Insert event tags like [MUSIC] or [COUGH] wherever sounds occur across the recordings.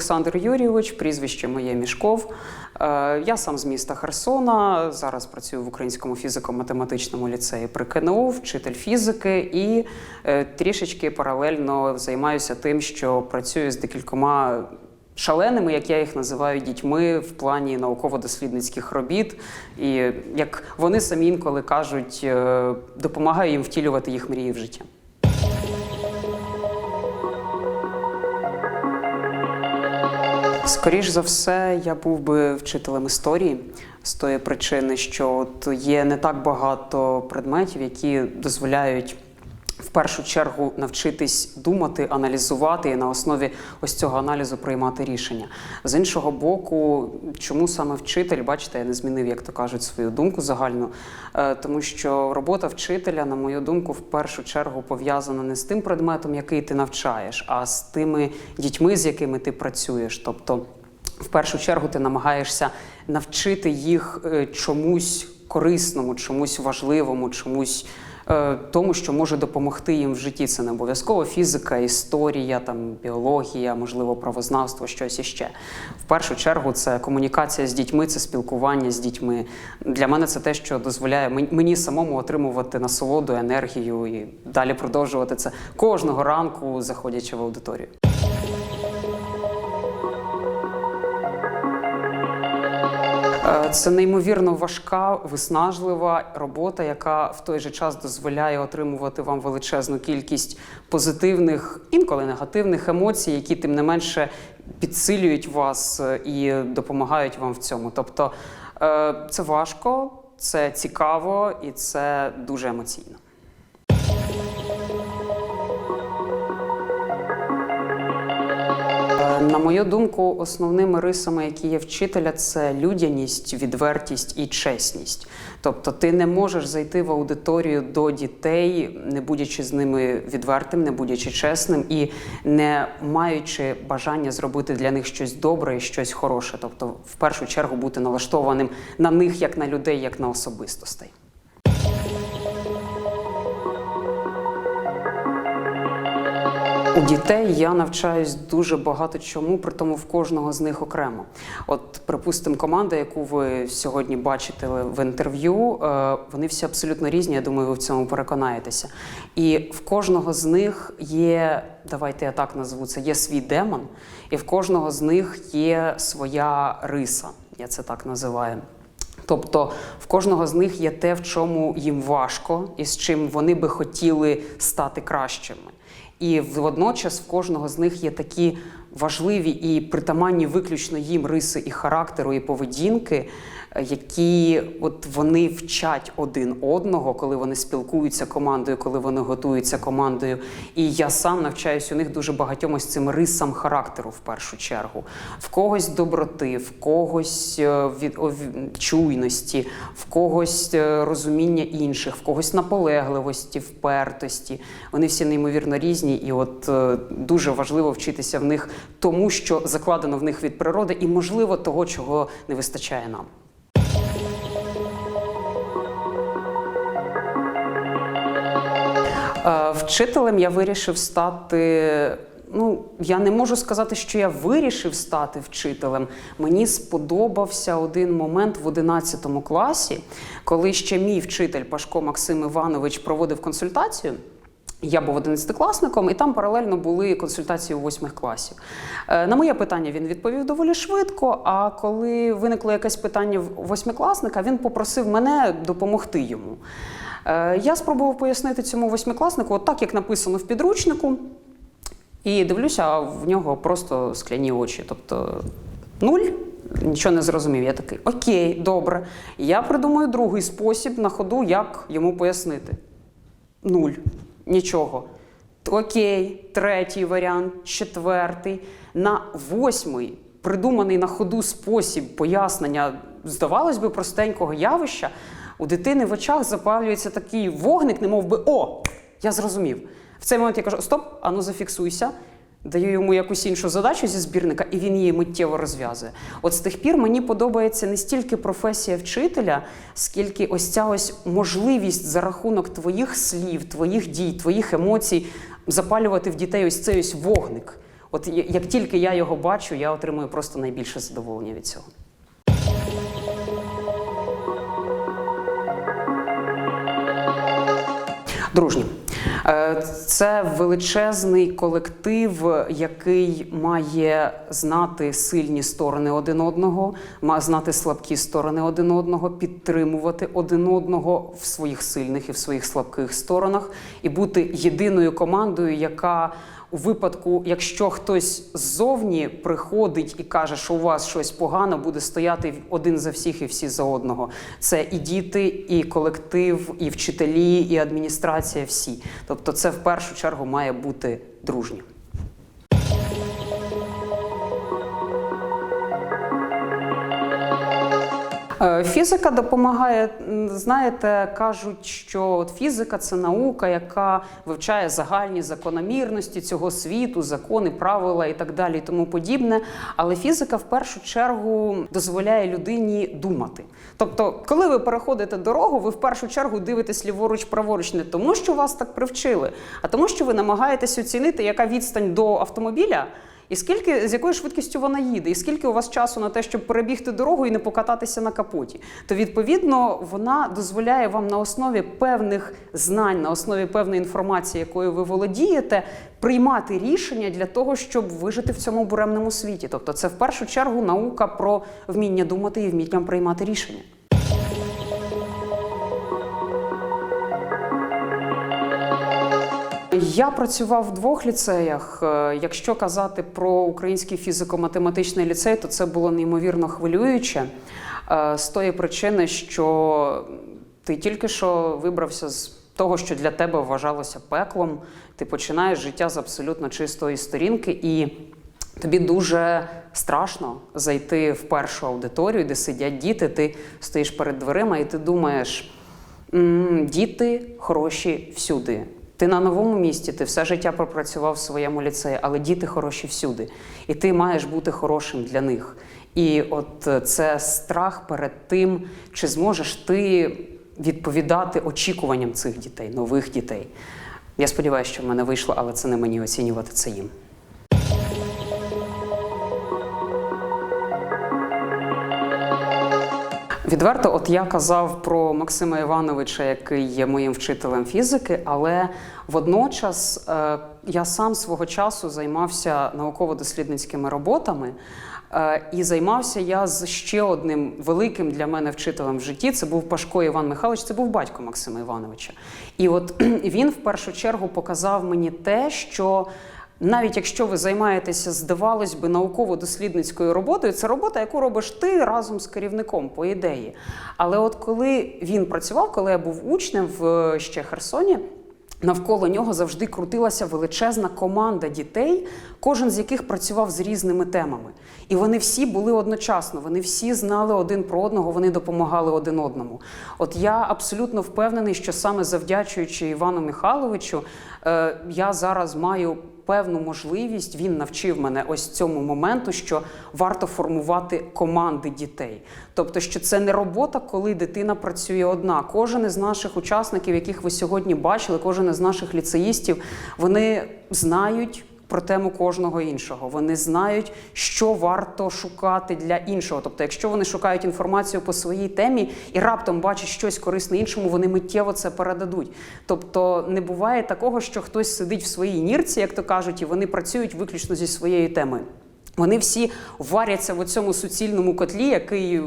Олександр Юрійович, прізвище моє Мішков. Е, Я сам з міста Херсона. Зараз працюю в Українському фізико-математичному ліцеї при КНУ, вчитель фізики і е, трішечки паралельно займаюся тим, що працюю з декількома шаленими, як я їх називаю, дітьми в плані науково-дослідницьких робіт. І як вони самі інколи кажуть, е, допомагаю їм втілювати їх мрії в життя. Скоріш за все, я був би вчителем історії з тої причини, що от є не так багато предметів, які дозволяють першу чергу навчитись думати, аналізувати і на основі ось цього аналізу приймати рішення. З іншого боку, чому саме вчитель, бачите, я не змінив, як то кажуть, свою думку загальну, Е, тому що робота вчителя, на мою думку, в першу чергу пов'язана не з тим предметом, який ти навчаєш, а з тими дітьми, з якими ти працюєш. Тобто, в першу чергу ти намагаєшся навчити їх е, чомусь корисному, чомусь важливому, чомусь е, тому, що може допомогти їм в житті. Це не обов'язково фізика, історія, там біологія, можливо, правознавство, щось іще. В першу чергу це комунікація з дітьми, це спілкування з дітьми. Для мене це те, що дозволяє мені самому отримувати насолоду, енергію і далі продовжувати це кожного ранку, заходячи в аудиторію. Це неймовірно важка, виснажлива робота, яка в той же час дозволяє отримувати вам величезну кількість позитивних, інколи негативних емоцій, які тим не менше підсилюють вас е, і допомагають вам в цьому. Тобто е, це важко, це цікаво і це дуже емоційно. На мою думку, основними рисами, які є вчителя, це людяність, відвертість і чесність. Тобто, ти не можеш зайти в аудиторію до дітей, не будучи з ними відвертим, не будучи чесним і не маючи бажання зробити для них щось добре і щось хороше. Тобто, в першу чергу бути налаштованим на них як на людей, як на особистостей. Дітей я навчаюсь дуже багато чому, при тому в кожного з них окремо. От, припустимо, команда, яку ви сьогодні бачите в інтерв'ю, е, вони всі абсолютно різні. Я думаю, ви в цьому переконаєтеся. І в кожного з них є, давайте я так назву це, є свій демон, і в кожного з них є своя риса. Я це так називаю. Тобто в кожного з них є те, в чому їм важко, і з чим вони би хотіли стати кращими. І водночас в кожного з них є такі важливі і притаманні виключно їм риси і характеру, і поведінки, які от вони вчать один одного, коли вони спілкуються командою, коли вони готуються командою. І я сам навчаюсь у них дуже багатьом ось цим рисам характеру в першу чергу. В когось доброти, в когось е, від чуйності, в когось е, розуміння інших, в когось наполегливості, впертості. Вони всі неймовірно різні, і от е, дуже важливо вчитися в них тому, що закладено в них від природи, і можливо того, чого не вистачає нам. Е, Вчителем я вирішив стати. Ну, я не можу сказати, що я вирішив стати вчителем. Мені сподобався один момент в 11 класі, коли ще мій вчитель Пашко Максим Іванович проводив консультацію. Я був одинадцятикласником, і там паралельно були консультації у восьмих класів. Е, На моє питання він відповів доволі швидко. А коли виникло якесь питання в восьмикласника, він попросив мене допомогти йому. Е, Я спробував пояснити цьому восьмикласнику, от так як написано в підручнику, і дивлюся, а в нього просто скляні очі. Тобто нуль. Нічого не зрозумів. Я такий, окей, добре. Я придумаю другий спосіб на ходу, як йому пояснити. Нуль. Нічого. Окей, третій варіант, четвертий. На восьмий придуманий на ходу спосіб пояснення, здавалось би, простенького явища, у дитини в очах запалюється такий вогник, немов би о, я зрозумів. В цей момент я кажу: стоп, ану зафіксуйся. Даю йому якусь іншу задачу зі збірника, і він її миттєво розв'язує. От з тих пір мені подобається не стільки професія вчителя, скільки ось ця ось можливість за рахунок твоїх слів, твоїх дій, твоїх емоцій запалювати в дітей ось цей ось вогник. От як тільки я його бачу, я отримую просто найбільше задоволення від цього. Дружні. Е, Це величезний колектив, який має знати сильні сторони один одного, має знати слабкі сторони один одного, підтримувати один одного в своїх сильних і в своїх слабких сторонах, і бути єдиною командою, яка у випадку, якщо хтось ззовні приходить і каже, що у вас щось погано, буде стояти один за всіх і всі за одного. Це і діти, і колектив, і вчителі, і адміністрація. Всі. Тобто, це в першу чергу має бути дружньо. Фізика допомагає. Знаєте, кажуть, що от фізика це наука, яка вивчає загальні закономірності цього світу, закони, правила і так далі, і тому подібне. Але фізика в першу чергу дозволяє людині думати. Тобто, коли ви переходите дорогу, ви в першу чергу дивитесь ліворуч, праворуч не тому, що вас так привчили, а тому, що ви намагаєтесь оцінити, яка відстань до автомобіля. І скільки з якою швидкістю вона їде, і скільки у вас часу на те, щоб перебігти дорогу і не покататися на капоті, то відповідно вона дозволяє вам на основі певних знань, на основі певної інформації, якою ви володієте, приймати рішення для того, щоб вижити в цьому буремному світі. Тобто, це в першу чергу наука про вміння думати і вміння приймати рішення. Я працював в двох ліцеях. Е, Якщо казати про український фізико-математичний ліцей, то це було неймовірно хвилююче е, з тої причини, що ти тільки що вибрався з того, що для тебе вважалося пеклом. Ти починаєш життя з абсолютно чистої сторінки, і тобі дуже страшно зайти в першу аудиторію, де сидять діти. Ти стоїш перед дверима і ти думаєш. Діти хороші всюди. Ти на новому місці, ти все життя пропрацював в своєму ліцеї, але діти хороші всюди. І ти маєш бути хорошим для них. І от е, це страх перед тим, чи зможеш ти відповідати очікуванням цих дітей, нових дітей. Я сподіваюся, що в мене вийшло, але це не мені оцінювати це їм. Відверто, от я казав про Максима Івановича, який є моїм вчителем фізики, але водночас е, я сам свого часу займався науково-дослідницькими роботами. Е, і займався я з ще одним великим для мене вчителем в житті. Це був Пашко Іван Михайлович, це був батько Максима Івановича. І от [CLEARS THROAT] він в першу чергу показав мені те, що навіть якщо ви займаєтеся, здавалось би, науково-дослідницькою роботою, це робота, яку робиш ти разом з керівником, по ідеї. Але от коли він працював, коли я був учнем в ще Херсоні. Навколо нього завжди крутилася величезна команда дітей, кожен з яких працював з різними темами. І вони всі були одночасно, вони всі знали один про одного, вони допомагали один одному. От я абсолютно впевнений, що саме завдячуючи Івану Михайловичу, е, я зараз маю певну можливість. Він навчив мене ось цьому моменту, що варто формувати команди дітей. Тобто, що це не робота, коли дитина працює одна. Кожен із наших учасників, яких ви сьогодні бачили, кожен із наших ліцеїстів, вони знають. Про тему кожного іншого вони знають, що варто шукати для іншого. Тобто, якщо вони шукають інформацію по своїй темі і раптом бачать щось корисне іншому, вони миттєво це передадуть. Тобто не буває такого, що хтось сидить в своїй нірці, як то кажуть, і вони працюють виключно зі своєю темою. Вони всі варяться в цьому суцільному котлі, який,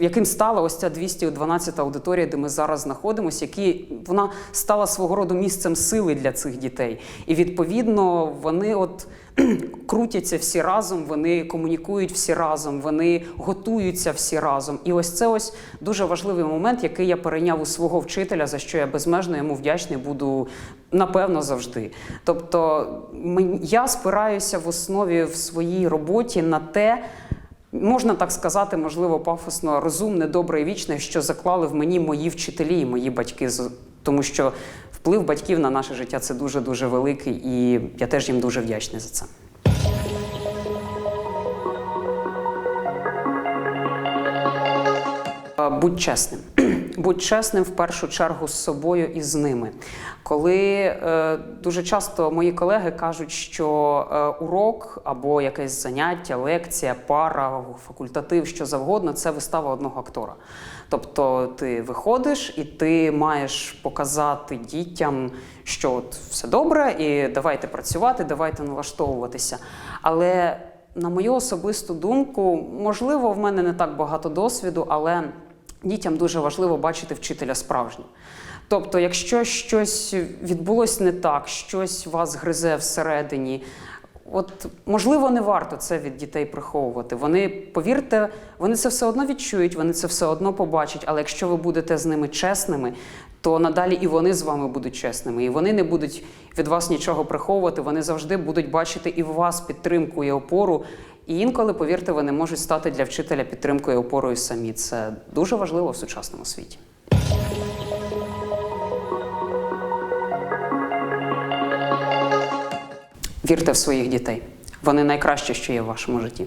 яким стала ось ця 212 аудиторія, де ми зараз знаходимося, які вона стала свого роду місцем сили для цих дітей. І відповідно вони от [CLEARS THROAT] крутяться всі разом, вони комунікують всі разом, вони готуються всі разом. І ось це ось дуже важливий момент, який я перейняв у свого вчителя, за що я безмежно йому вдячний буду напевно завжди. Тобто я спираюся в основі в своїй роботі на те. Можна так сказати, можливо, пафосно, розумне, добре і вічне, що заклали в мені мої вчителі і мої батьки, тому що вплив батьків на наше життя це дуже дуже великий, і я теж їм дуже вдячний за це. Будь чесним. Будь чесним в першу чергу з собою і з ними. Коли е, дуже часто мої колеги кажуть, що е, урок або якесь заняття, лекція, пара, факультатив, що завгодно, це вистава одного актора. Тобто ти виходиш і ти маєш показати дітям, що от все добре, і давайте працювати, давайте налаштовуватися. Але на мою особисту думку, можливо, в мене не так багато досвіду, але дітям дуже важливо бачити вчителя справжнім. Тобто, якщо щось відбулось не так, щось вас гризе всередині, от можливо, не варто це від дітей приховувати. Вони, повірте, вони це все одно відчують, вони це все одно побачать. Але якщо ви будете з ними чесними, то надалі і вони з вами будуть чесними, і вони не будуть від вас нічого приховувати. Вони завжди будуть бачити і в вас підтримку і опору. І інколи, повірте, вони можуть стати для вчителя підтримкою і опорою самі. Це дуже важливо в сучасному світі. Вірте в своїх дітей. Вони найкраще, що є в вашому житті.